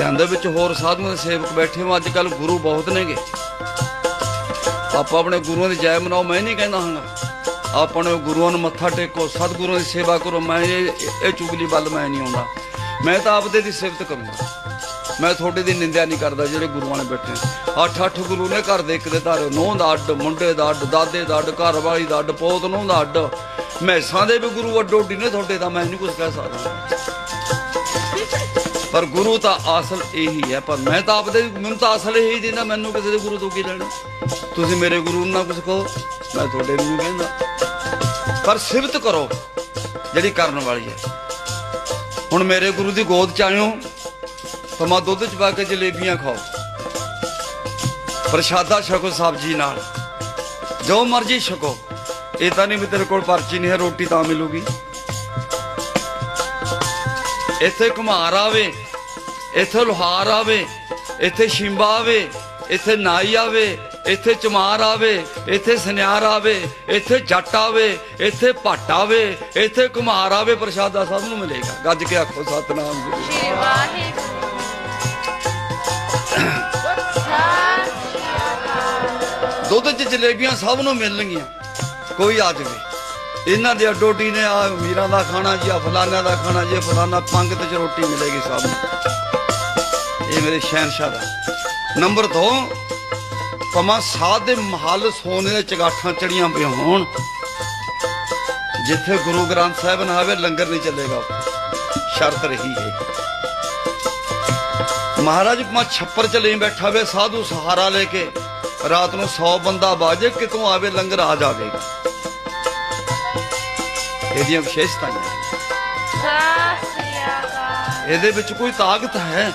ਧਿਆਨ ਦੇ ਵਿੱਚ ਹੋਰ ਸਾਧੂਆਂ ਦੇ ਸੇਵਕ ਬੈਠੇ ਹੋ ਅੱਜ ਕੱਲ ਗੁਰੂ ਬਹੁਤ ਨੇਗੇ। ਆਪਾਂ ਆਪਣੇ ਗੁਰੂਆਂ ਦੀ ਜੈ ਮਨਾਓ, ਮੈਂ ਨਹੀਂ ਕਹਿੰਦਾ ਹਾਂਗਾ ਆਪਣੇ ਗੁਰੂਆਂ ਨੂੰ ਮੱਥਾ ਟੇਕੋ ਸਤਿਗੁਰੂਆਂ ਦੀ ਸੇਵਾ ਕਰੋ, ਮੈਂ ਇਹ ਚੁਗਲੀ ਵੱਲ ਮੈਂ ਨਹੀਂ ਆਉਂਦਾ। ਮੈਂ ਤਾਂ ਆਪਦੇ ਦੀ ਸਿਫਤ ਕਰੂੰਗਾ। ਮੈਂ ਤੁਹਾਡੇ ਦੀ ਨਿੰਦਿਆ ਨਹੀਂ ਕਰਦਾ, ਜਿਹੜੇ ਗੁਰੂਆਂ ਨੇ ਬੈਠੇ ਅੱਠ ਅੱਠ ਗੁਰੂ ਨੇ ਘਰ ਦੇ ਇੱਕ ਦੇ ਧਾਰੇ ਨੌਂ ਦਾ ਅੱਡ, ਮੁੰਡੇ ਦਾ ਅੱਡ, ਦਾਦੇ ਦਾ ਅੱਡ, ਘਰ ਵਾਲੀ ਦਾ ਅੱਡ, ਪੋਤ ਨੂੰ ਦਾ ਅੱਡ। ਮੈਸਾਂ ਦੇ ਵੀ ਗੁਰੂ ਅੱਡੋ ਅੱਡੀ ਨੇ ਤੁਹਾਡੇ ਦਾ, ਮੈਂ ਨਹੀਂ ਕੁਝ ਕਹਿ ਸਕਦਾ। ਪਰ ਗੁਰੂ ਤਾਂ ਅਸਲ ਇਹੀ ਹੈ, ਪਰ ਮੈਂ ਤਾਂ ਆਪਦੇ, ਮੈਨੂੰ ਤਾਂ ਅਸਲ ਇਹੀ ਦਿੰਦਾ, ਮੈਨੂੰ ਕਿਸੇ ਦੇ ਗੁਰੂ ਤੋਂ ਕੀ ਲੈਣਾ? ਤੁਸੀਂ ਮੇਰੇ ਗੁਰੂ ਨੂੰ ਨਾ ਕੁਝ ਕਹੋ, ਮੈਂ ਤੁਹਾਡੇ ਨੂੰ ਕਹਿੰਦਾ। ਪਰ ਸਿਫਤ ਕਰੋ, ਜਿਹੜੀ ਕਰਨ ਵਾਲੀ ਹੈ। ਹੁਣ ਮੇਰੇ ਗੁਰੂ ਦੀ ਗੋਦ ਚ ਆਇਓ, ਤਾਂ ਮੈਂ ਦੁੱਧ ਚ ਪਾ ਕੇ ਜਲੇਬੀਆਂ ਖਾਓ। ਪ੍ਰਸ਼ਾਦਾ ਛਕੋ ਸਬਜ਼ੀ ਨਾਲ। ਜੋ ਮਰਜ਼ੀ ਛਕੋ, ਇਹ ਤਾਂ ਨਹੀਂ ਵੀ ਤੇਰੇ ਕੋਲ ਪਰਚੀ ਨਹੀਂ ਹੈ, ਰੋਟੀ ਤਾਂ ਮਿਲੂਗੀ। ਇੱਥੇ ਕੁਮਾਰ ਆਵੇ ਇੱਥੇ ਲੋਹਾਰ ਆਵੇ ਇੱਥੇ ਸ਼ਿੰਬਾ ਆਵੇ ਇੱਥੇ ਨਾਈ ਆਵੇ ਇੱਥੇ ਚਮਾਰ ਆਵੇ ਇੱਥੇ ਸੁਨਿਆਰ ਆਵੇ ਇੱਥੇ ਜੱਟ ਆਵੇ ਇੱਥੇ ਭੱਟ ਆਵੇ ਇੱਥੇ ਕੁਮਾਰ ਆਵੇ ਪ੍ਰਸ਼ਾਦਾ ਸਭ ਨੂੰ ਮਿਲੇਗਾ। ਗੱਜ ਕੇ ਆਖੋ ਸਤਨਾਮ ਗੁਰੂ ਸ਼੍ਰੀ ਵਾਹਿਗੁਰੂ। ਦੁੱਧ 'ਚ ਜਲੇਬੀਆਂ ਸਭ ਨੂੰ ਮਿਲਣਗੀਆਂ। ਕੋਈ ਆ ਜਾਵੇ। ਇਹਨਾਂ ਦੇ ਅਡੋਡੀ ਨੇ ਆ ਮੀਰਾਂ ਦਾ ਖਾਣਾ ਜੀ, ਆ ਫਲਾਨਿਆਂ ਦਾ ਖਾਣਾ ਜੀ ਫਲਾਨਾ ਪੰਗ 'ਚ ਰੋਟੀ ਮਿਲੇਗੀ ਸਭ ਨੂੰ। ਇਹ ਮੇਰੇ ਸ਼ਹਿਨशाह ਦਾ। ਨੰਬਰ 2 ਪਮਾ ਸਾਧ ਦੇ ਮਹਲ ਸੋਨੇ ਦੇ ਚਗਾਠਾਂ ਚੜੀਆਂ ਪਈਆਂ ਹੋਣ। ਜਿੱਥੇ ਗੁਰੂ ਗ੍ਰੰਥ ਸਾਹਿਬ ਨਾ ਆਵੇ, ਲੰਗਰ ਨਹੀਂ ਚੱਲੇਗਾ ਸ਼ਰਤ ਰਹੀ ਹੈ। ਮਹਾਰਾਜ, ਮਾ ਛੱਪਰ ਚ ਲਈ ਬੈਠਾ ਵੇ, ਸਾਧੂ ਸਹਾਰਾ ਲੈ ਕੇ ਰਾਤ ਨੂੰ 100 ਬੰਦਾ ਬਾਜੇ, ਕਿਤੋਂ ਆਵੇ ਲੰਗਰ ਆ ਜਾਵੇਗਾ। ਇਹਦੀਆਂ ਵਿਸ਼ੇਸ਼ਤਾਵਾਂ। ਸਤਿ ਇਹਦੇ ਵਿੱਚ ਕੋਈ ਤਾਕਤ ਹੈ?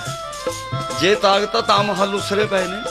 ਜੇ ਤਾਕਤ ਤਾਂ ਮਹਲ ਉਸਰੇ ਪਏ ਨੇ।